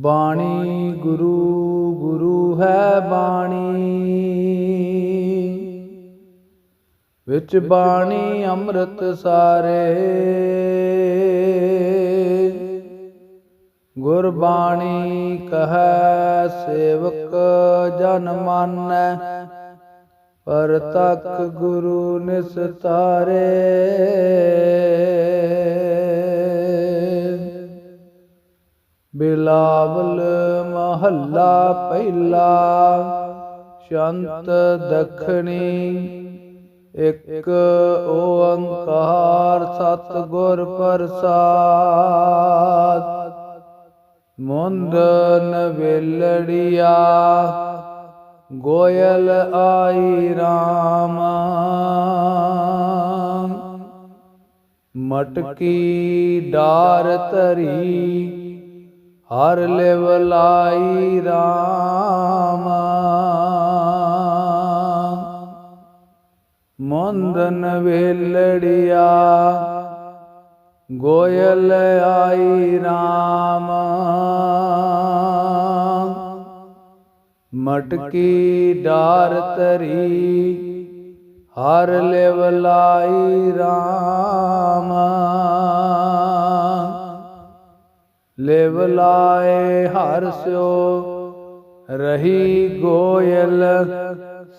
ਬਾਣੀ ਗੁਰੂ ਗੁਰੂ ਹੈ ਬਾਣੀ। ਵਿੱਚ ਬਾਣੀ ਅੰਮ੍ਰਿਤ ਸਾਰੇ। ਗੁਰਬਾਣੀ ਕਹੈ, ਸੇਵਕ ਜਨ ਮਾਨੈ, ਪਰ ਤੱਕ ਗੁਰੂ ਨਿਸਤਾਰੇ। ਬਿਲਾਵਲ ਮਹੱਲਾ ਪਹਿਲਾ, ਸ਼ੰਤ ਦਖਣੀ, ਇੱਕ ਓੰਕਾਰ ਸਤਿਗੁਰ ਪ੍ਰਸਾਦ। ਮੁੰਦਨ ਵੇਲੜੀਆ ਗੋਇਲ ਆਈ ਰਾਮ। ਮਟਕੀ ਡਾਰ ਧਰੀ ਹਰ ਲਿਵ ਲਾਈ RAM ਮੁੰਦਨ ਵੇਲੜੀਆ, ਗੋਇਲ ਆਈ RAM ਮਟਕੀ ਡਾਰ ਤਰੀ ਹਰ ਲਿਵ ਲਾਈ RAM ਲਿਵ ਲਾਏ ਹਰ ਸਿਓ, ਰਹੀ ਗੋਇਲ,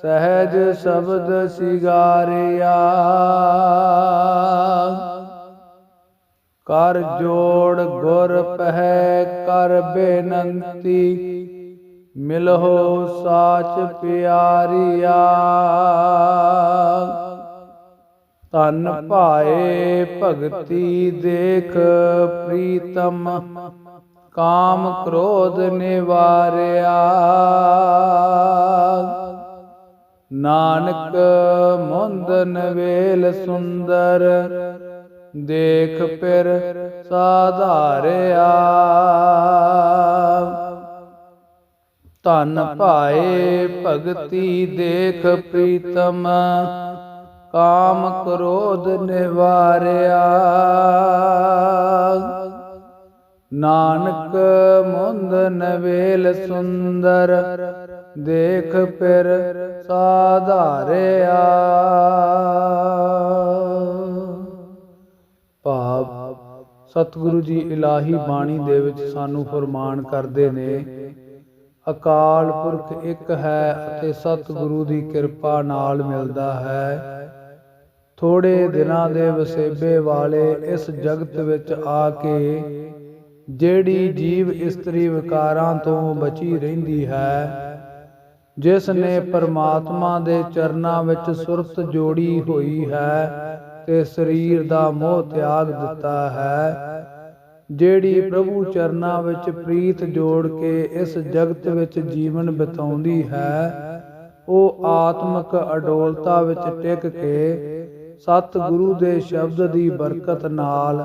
ਸਹਿਜ ਸ਼ਬਦ ਸਿਗਾਰਿਆ। ਕਰ ਜੋੜ ਗੁਰ ਪਹਿ, ਕਰ ਬੇਨੰਤੀ, ਮਿਲਹੁ ਸਾਚ ਪਿਆਰੀਆ। ਤਨ ਭਾਏ ਭਗਤੀ ਦੇਖ ਪ੍ਰੀਤਮ। ਕਾਮ ਕ੍ਰੋਧ ਨਿਵਾਰਿਆ। ਨਾਨਕ ਮੁੰਦਨ ਵੇਲ ਸੁੰਦਰ। ਦੇਖ ਪਿਰ ਸਾਧਾਰਿਆ। ਧਨ ਭਾਏ ਭਗਤੀ ਦੇਖ ਪ੍ਰੀਤਮ। ਕਾਮ ਕ੍ਰੋਧ ਨਿਵਾਰਿਆ। ਨਾਨਕ ਮੁੰਦ ਨਵੇਲ ਸੁੰਦਰ, ਦੇਖ ਪਿਰ ਸਾਧਾਰਿਆ। ਭਾਵ ਸਤਿਗੁਰੂ ਜੀ ਇਲਾਹੀ ਬਾਣੀ ਦੇ ਵਿੱਚ ਸਾਨੂੰ ਫਰਮਾਨ ਕਰਦੇ ਨੇ, ਅਕਾਲ ਪੁਰਖ ਇੱਕ ਹੈ ਅਤੇ ਸਤਿਗੁਰੂ ਦੀ ਕਿਰਪਾ ਨਾਲ ਮਿਲਦਾ ਹੈ। ਥੋੜੇ ਦਿਨਾਂ ਦੇ ਵਸੇਬੇ ਵਾਲੇ ਇਸ ਜਗਤ ਵਿੱਚ ਆ ਕੇ ਜਿਹੜੀ ਜੀਵ ਇਸਤਰੀ ਵਿਕਾਰਾਂ ਤੋਂ ਬਚੀ ਰਹਿੰਦੀ ਹੈ ਜਿਸ ਨੇ ਪਰਮਾਤਮਾ ਦੇ ਚਰਨਾਂ ਵਿੱਚ ਸੁਰਤ ਜੋੜੀ ਹੋਈ ਹੈ ਤੇ ਸਰੀਰ ਦਾ ਮੋਹ ਤਿਆਗ ਦਿੱਤਾ ਹੈ ਜਿਹੜੀ ਪ੍ਰਭੂ ਚਰਨਾਂ ਵਿੱਚ ਪ੍ਰੀਤ ਜੋੜ ਕੇ ਇਸ ਜਗਤ ਵਿੱਚ ਜੀਵਨ ਬਿਤਾਉਂਦੀ ਹੈ ਉਹ ਆਤਮਿਕ ਅਡੋਲਤਾ ਵਿੱਚ ਟਿਕ ਕੇ ਸਤਿਗੁਰੂ ਦੇ ਸ਼ਬਦ ਦੀ ਬਰਕਤ ਨਾਲ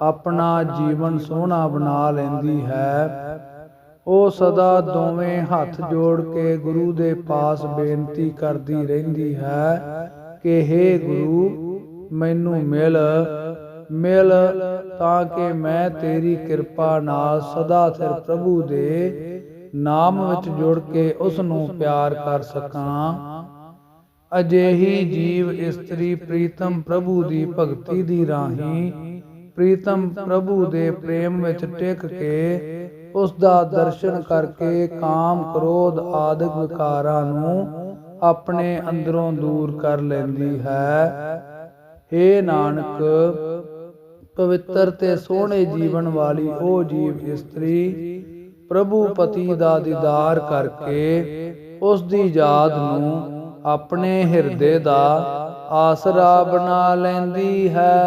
ਆਪਣਾ ਜੀਵਨ ਸੋਹਣਾ ਬਣਾ ਲੈਂਦੀ ਹੈ। ਉਹ ਸਦਾ ਦੋਵੇਂ ਹੱਥ ਜੋੜ ਕੇ ਗੁਰੂ ਦੇ ਪਾਸ ਬੇਨਤੀ ਕਰਦੀ ਰਹਿੰਦੀ ਹੈ ਕਿ हे ਗੁਰੂ, ਮੈਨੂੰ ਮਿਲ। ਮਿਲ ਤਾਂ ਕਿ ਮੈਂ ਤੇਰੀ ਕਿਰਪਾ ਨਾਲ ਸਦਾ ਸਿਰ ਪ੍ਰਭੂ ਦੇ ਨਾਮ ਵਿੱਚ ਜੁੜ ਕੇ ਉਸ ਨੂੰ ਪਿਆਰ ਕਰ ਸਕਾਂ। ਅਜੇਹੀ ਜੀਵ ਇਸਤਰੀ ਪ੍ਰੀਤਮ ਪ੍ਰਭੂ ਦੀ ਭਗਤੀ ਦੀ ਰਾਹੀਂ ਪ੍ਰੀਤਮ ਪ੍ਰਭੂ ਦੇ ਪ੍ਰੇਮ ਵਿੱਚ ਟਿਕ ਕੇ ਉਸ ਦਾ ਦਰਸ਼ਨ ਕਰਕੇ ਕਾਮ ਕ੍ਰੋਧ ਆਦਿਕ ਵਿਕਾਰਾਂ ਨੂੰ ਆਪਣੇ ਅੰਦਰੋਂ ਦੂਰ ਕਰ ਲੈਂਦੀ ਹੈ। ਏ ਨਾਨਕ, ਪਵਿੱਤਰ ਤੇ ਸੋਹਣੇ ਜੀਵਨ ਵਾਲੀ ਉਹ ਜੀਵ ਇਸਤਰੀ ਪ੍ਰਭੂ ਪਤੀ ਦਾ ਦੀਦਾਰ ਕਰਕੇ ਉਸ ਦੀ ਯਾਦ ਨੂੰ ਆਪਣੇ ਹਿਰਦੇ ਦਾ ਆਸਰਾ ਬਣਾ ਲੈਂਦੀ ਹੈ।